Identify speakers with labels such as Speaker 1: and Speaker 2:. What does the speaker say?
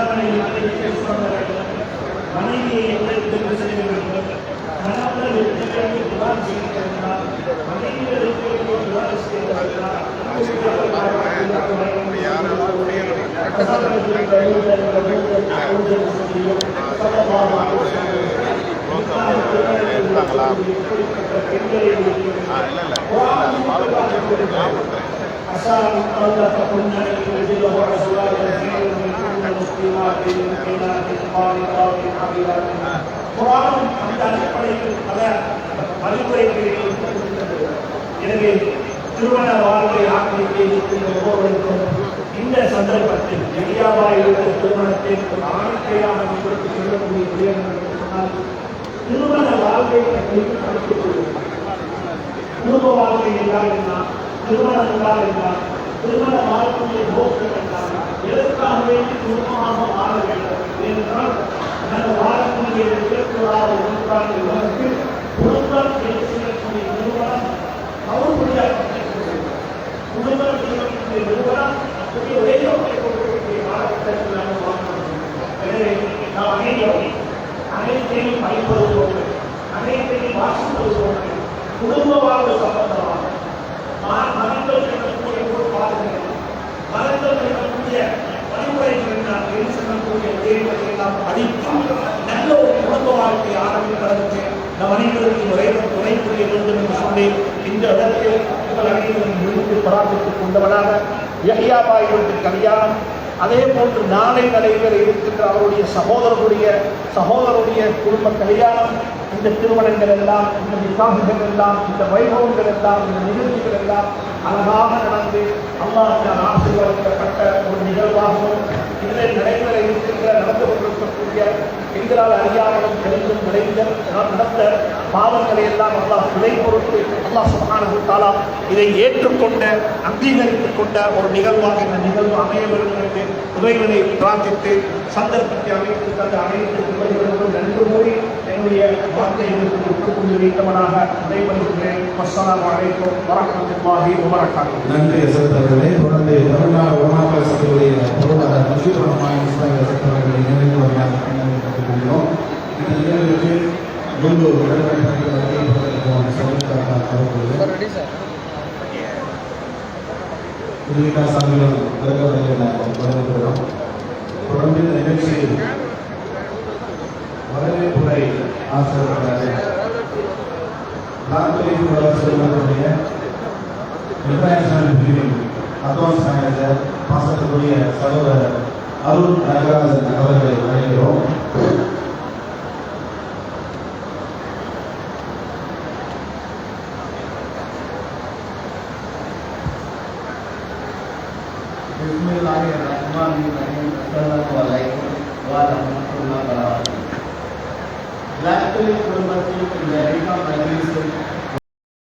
Speaker 1: கணவனை மனைவியை சொல்ல வேண்டும் எப்படி எப்படி புகார் عسى أن تكن يبدله أزواجا خيرا منكن مسلمات مؤمنات قانتات عابدات குரான் அந்த அடிப்படையில் பல அறிவுரைகளை கொடுத்திருக்கிறது. எனவே திருமண வாழ்க்கை ஆக்கிரமிக்க இருக்கின்ற ஒவ்வொருவருக்கும் இந்த சந்தர்ப்பத்தில் எளியாவாயுடைய திருமணத்தில் ஒரு ஆணைக்கையான உங்களுக்கு சொல்லக்கூடிய விடயங்கள் என்று சொன்னால் திருமண வாழ்க்கை பற்றி படித்துக் கொள்ளுங்கள் குடும்ப வாழ்க்கை என்றால் என்ன திருமணம் என்றால் என்ன திருமண வாழ்க்கையை நோக்கம் என்றால் எதற்காக வேண்டி குடும்பமாக வாழ வேண்டும் ஏனென்றால் நாங்கள் வாழ்க்கையை இருபத்தோராவது நூற்றாண்டு உலகத்தில் குடும்பம் என்று நிறுவனம் கவுர்படியாக குடும்பம் சொல்லக்கூடிய நிறுவனம் அப்படி ஒரே கொடுக்கக்கூடிய காலகட்டத்தில் நாங்கள் வாழ்க்கை எனவே நாம் அனைவரும் அனைத்தையும் படிப்பது போன்று அனைத்தையும் வாசிப்பது போன்று குடும்ப வாழ்வு சம்பந்தம் ம- மதங்கள் சொல்லக்கூடிய கோட்பாடுகள் மதங்கள் சொல்லக்கூடிய வழிமுறைகள் நாம் எது சொல்லக்கூடிய தேர்வுகளை நல்ல ஒரு குடும்ப வாழ்க்கை ஆரம்பிப்பதற்கு நம் அனைவருக்கும் இறைவன் துணை புரிய வேண்டும் என்று சொல்லி இந்த இடத்தில் உங்கள் அனைவரும் விழுந்து பிரார்த்தித்துக் கொண்டவனாக யஹ்யாபாயுடைய கல்யாணம். அதே போன்று நாளை நடைபெற இருக்கின்ற அவருடைய சகோதரருடைய சகோதரருடைய குடும்ப கல்யாணம். இந்த திருமணங்கள் எல்லாம் இந்த நிக்காகுகள் எல்லாம் இந்த வைபவங்கள் எல்லாம் இந்த நிகழ்ச்சிகள் எல்லாம் அழகாக நடந்து அல்லாஹால் ஆசீர்வதிக்கப்பட்ட ஒரு நிகழ்வாகவும் இதில் நடந்து எங்களால் அறியாமலும் தெரிந்தும் விளைந்த நடந்த பாவங்களை எல்லாம் அல்லாஹ் விலை பொறுத்து அல்லாஹ் சுப்ஹானஹு தஆலா இதை ஏற்றுக்கொண்ட அங்கீகரித்துக் கொண்ட ஒரு நிகழ்வாக இந்த நிகழ்வு அமைய வேண்டும் என்று உதவிகளை பிரார்த்தித்து சந்தர்ப்பத்தை அமைத்து தந்த அனைத்து உதவிகளுக்கும் நன்றி கூறி என்னுடைய வார்த்தைகளுக்கு ஒப்புக்கொண்டு வைத்தவனாக விடைபெறுகிறேன். அஸ்ஸலாமு அலைக்கும் வரஹ்மத்துல்லாஹி வபரகாத்துஹு.
Speaker 2: நன்றி எசத்தவர்களே தொடர்ந்து தமிழ்நாடு உலமாக்கல் சபையுடைய பொருளாளர் முஜீப் உள்ளிட்ட சாமிகள் வழங்கப்படுகிறோம் தொடர்ந்து இந்த நிகழ்ச்சியில் வரவேற்புரை ஆசிரியர் நாற்பத்தி வளர்ச்சிகளுடைய இன்டர்நேஷனல் பிரிவின் அட்வான்ஸ் மேனேஜர் பாசத்துக்குரிய சகோதரர் அருண் நகராஜன் அவர்களை வழங்குகிறோம்
Speaker 3: الرحمن الرحيم السلام عليكم ورحمة الله وبركاته لا تلك المسجد الذي مجلس